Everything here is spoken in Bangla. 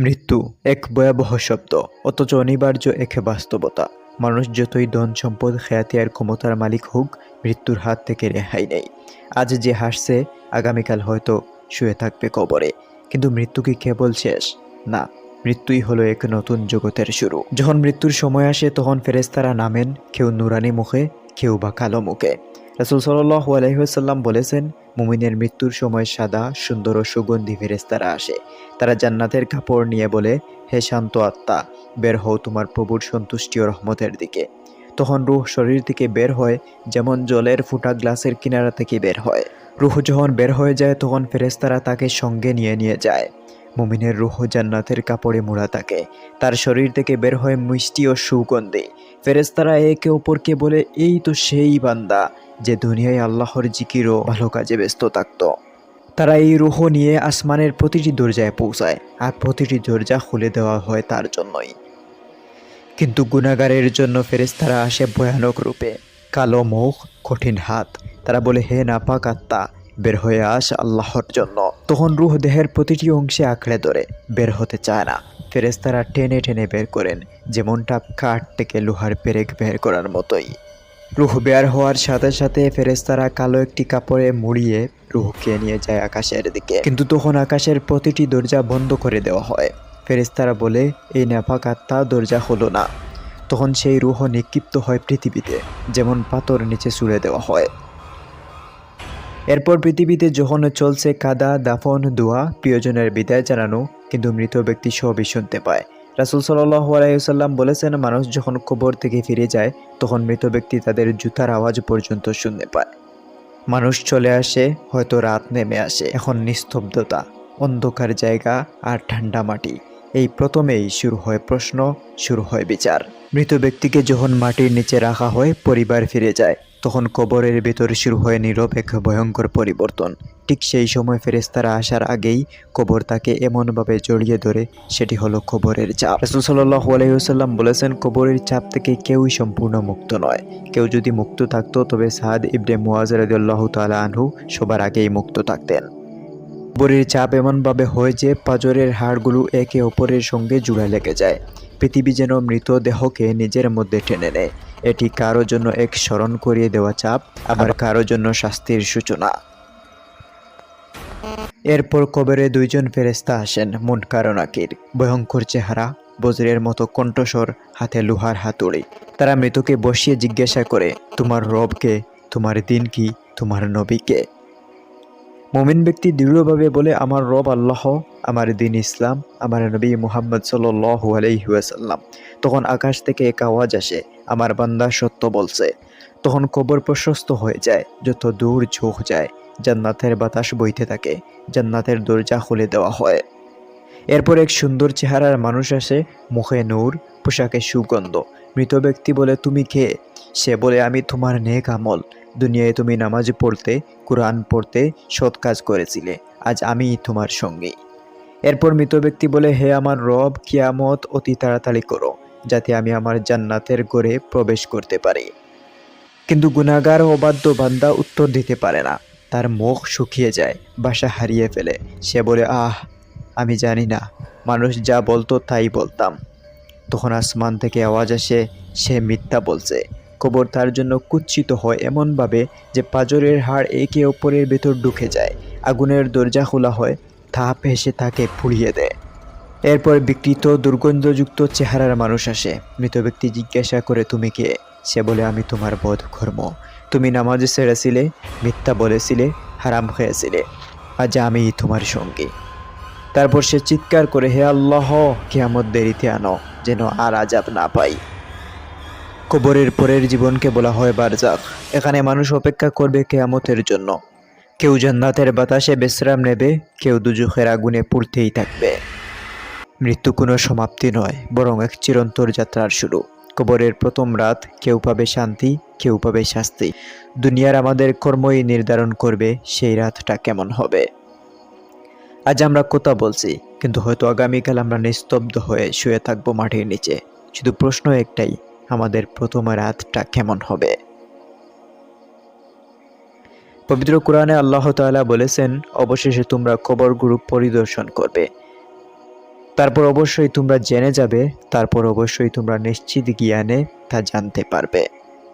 মৃত্যু এক ভয়াবহ শব্দ, অথচ অনিবার্য এক বাস্তবতা। মানুষ যতই ধন সম্পদ, খ্যাতি আর ক্ষমতার মালিক হোক, মৃত্যুর হাত থেকে রেহাই নেই। আজ যে হাসছে, আগামীকাল হয়তো শুয়ে থাকবে কবরে। কিন্তু মৃত্যু কি কেবল শেষ? না, মৃত্যুই হলো এক নতুন জগতের শুরু। যখন মৃত্যুর সময় আসে, তখন ফেরেস্তারা নামেন, কেউ নুরানি মুখে, কেউ বা কালো মুখে। রাসুল সাল্লাহ বলেছেন, মুমিনের মৃত্যুর সময় সাদা, সুন্দর ও সুগন্ধি ফেরেস্তারা আসে। তারা জান্নাতের কাপড় নিয়ে বলে, হে শান্ত আত্মা, বের হও তোমার প্রভুর সন্তুষ্টি ও রহমতের দিকে তখন রুহ শরীর থেকে বের হয়, যেমন জলের ফুটা গ্লাসের কিনারা থেকে বের হয়। রুহ যখন বের হয়ে যায়, তখন ফেরেস্তারা তাকে সঙ্গে নিয়ে নিয়ে যায়। মুমিনের রুহ জান্নাতের কাপড়ে মোড়া থাকে। তার শরীর থেকে বের হয় মিষ্টি ও সুগন্ধি। ফেরেস্তারা একে অপরকে বলে, এই তো সেই বান্দা যে দুনিয়ায় আল্লাহর জিকির ও ভালো কাজে ব্যস্ত থাকত। তারা এই রুহ নিয়ে আসমানের প্রতিটি দরজায় পৌঁছায় আর প্রতিটি দরজা খুলে দেওয়া হয় তার জন্যই। কিন্তু গুণাগারের জন্য ফেরেস্তারা আসে ভয়ানক রূপে। কালো মুখ, কঠিন হাত। তারা বলে, হে নাপাক আত্মা, বের হয়ে আস আল্লাহর জন্য। তখন রুহ দেহের প্রতিটি অংশে আঁকড়ে ধরে, বের হতে চায় না। ফেরেস্তারা টেনে টেনে বের করেন, যেমনটা কাঠ থেকে লোহার পেরেক বের করার মতোই। রুহ বের হওয়ার সাথে সাথে ফেরেস্তারা কালো একটি কাপড়ে মুড়িয়ে রুহকে নিয়ে যায় আকাশের দিকে। কিন্তু তখন আকাশের প্রতিটি দরজা বন্ধ করে দেওয়া হয়। ফেরেস্তারা বলে, এই নাপাক আত্মা দরজা হলো না। তখন সেই রুহ নিক্ষিপ্ত হয় পৃথিবীতে, যেমন পাথর নিচে ছুড়ে দেওয়া হয়। এরপর পৃথিবীতে যখন চলছে কাদা, দাফন, দোয়া, প্রিয়জনের বিদায় জানানো, কিন্তু মৃত ব্যক্তি সবই শুনতে পায়। রাসুল সাল্লাহ বলেছেন, মানুষ যখন কবর থেকে ফিরে যায়, তখন মৃত ব্যক্তি তাদের জুতার আওয়াজ পর্যন্ত শুনতে পায়। মানুষ চলে আসে, হয়তো রাত নেমে আসে। এখন নিস্তব্ধতা, অন্ধকার জায়গা আর ঠান্ডা মাটি। এই প্রথমেই শুরু হয় প্রশ্ন, শুরু হয় বিচার। মৃত ব্যক্তিকে যখন মাটির নিচে রাখা হয়, পরিবার ফিরে যায়, তখন কবরের ভেতর শুরু হয় নীরব এক ভয়ঙ্কর পরিবর্তন। ঠিক সেই সময় ফেরেস্তারা আসার আগেই কবর তাকে এমনভাবে জড়িয়ে ধরে, সেটি হলো কবরের চাপ। রসুল সাল্লাহ আলহিহাল্লাম বলেছেন, কবরের চাপ থেকে কেউই সম্পূর্ণ মুক্ত নয়। কেউ যদি মুক্ত থাকতো, তবে সাদ ইবনে মুয়াজ রাদিয়াল্লাহ তালা আনহু সবার আগেই মুক্ত থাকতেন। কবরের চাপ এমনভাবে হয় যে পাজরের হাড়গুলো একে অপরের সঙ্গে জুড়ে লেগে যায়। পৃথিবী যেন মৃতদেহকে নিজের মধ্যে টেনে নেয়। এটি কারও জন্য এক স্মরণ করিয়ে দেওয়া চাপ, আবার কারও জন্য শাস্তির সূচনা। এরপর কবরে দুইজন ফেরেস্তা আসেন মুনকার ও নাকির ভয়ঙ্কর চেহারা, বজ্রের মতো কণ্ঠস্বর, হাতে লোহার হাতুড়ি। তারা মৃতকে বসিয়ে জিজ্ঞাসা করে, তোমার রবকে, তোমার দিন কি, তোমার নবীকে? মমিন ব্যক্তি দৃঢ়ভাবে বলে, আমার রব আল্লাহ, আমার দিন ইসলাম, আমার নবী মুহাম্মদ সাল্লু আলহিহাসাল্লাম তখন আকাশ থেকে এক আওয়াজ আসে, আমার বান্দা সত্য বলছে। তখন কবর প্রশস্ত হয়ে যায়, যত দূর ঝোঁক যায়, জান্নাতের বাতাস বইতে থাকে, জান্নাতের দরজা খুলে দেওয়া হয়। এরপর এক সুন্দর চেহারার মানুষ আসে, মুখে নূর, পোশাকে সুগন্ধ। মৃত ব্যক্তি বলে, তুমি কে? সে বলে, আমি তোমার নেক আমল। দুনিয়ায় তুমি নামাজ পড়তে, কোরআন পড়তে সৎ কাজ করেছিলে। আজ আমি তোমার সঙ্গী। এরপর মৃত ব্যক্তি বলে, হে আমার রব, কিয়ামত অতি তাড়াতাড়ি করো, যাতে আমি আমার জান্নাতের গড়ে প্রবেশ করতে পারি। কিন্তু গুণাগার অবাধ্য বান্দা উত্তর দিতে পারে না। তার মুখ শুকিয়ে যায়, বাসা হারিয়ে ফেলে। সে বলে, আহ, আমি জানি না। মানুষ যা বলতো তাই বলতাম। তখন আসমান থেকে আওয়াজ আসে, সে মিথ্যা বলছে। কবর তার জন্য কুচ্ছিত হয় এমনভাবে যে পাজরের হাড় একে অপরের ভেতর ঢুকে যায়। আগুনের দরজা খোলা হয়, তাপ এসে তাকে পুড়িয়ে দেয়। এরপর বিকৃত, দুর্গন্ধযুক্ত চেহারার মানুষ আসে। মৃত ব্যক্তি জিজ্ঞাসা করে, তুমি কে? সে বলে, আমি তোমার বোধ কর্ম। তুমি নামাজ ছেড়েছিলে, মিথ্যা বলেছিলে, হারাম খেয়েছিলে। আজ আমি তোমার সঙ্গী। তারপর সে চিৎকার করে, হে আল্লাহ, কেয়ামত দেরিতে আনো, যেন আর আজাব না পাই। কবরের পরের জীবনকে বলা হয় বারজাক এখানে মানুষ অপেক্ষা করবে কেয়ামতের জন্য। কেউ জান্নাতের বাতাসে বিশ্রাম নেবে, কেউ দুজুখের আগুনে পুড়তেই থাকবে। মৃত্যু কোনো সমাপ্তি নয়, বরং এক চিরন্তর যাত্রার শুরু। কবরের প্রথম রাত, কেউ পাবে শান্তি, কেউ পাবে শাস্তি। দুনিয়ার আমাদের কর্মই নির্ধারণ করবে সেই রাতটা কেমন হবে। আজ আমরা কথা বলছি, কিন্তু হয়তো আগামীকাল আমরা নিস্তব্ধ হয়ে শুয়ে থাকব মাটির নিচে। শুধু প্রশ্ন একটাই আমাদের প্রথম রাতটা কেমন হবে? পবিত্র কোরআনে আল্লাহ তালা বলেছেন, অবশেষে তোমরা কবর গ্রুপ পরিদর্শন করবে। তারপর অবশ্যই তোমরা জেনে যাবে, তারপর অবশ্যই তোমরা নিশ্চিত জ্ঞানে তা জানতে পারবে।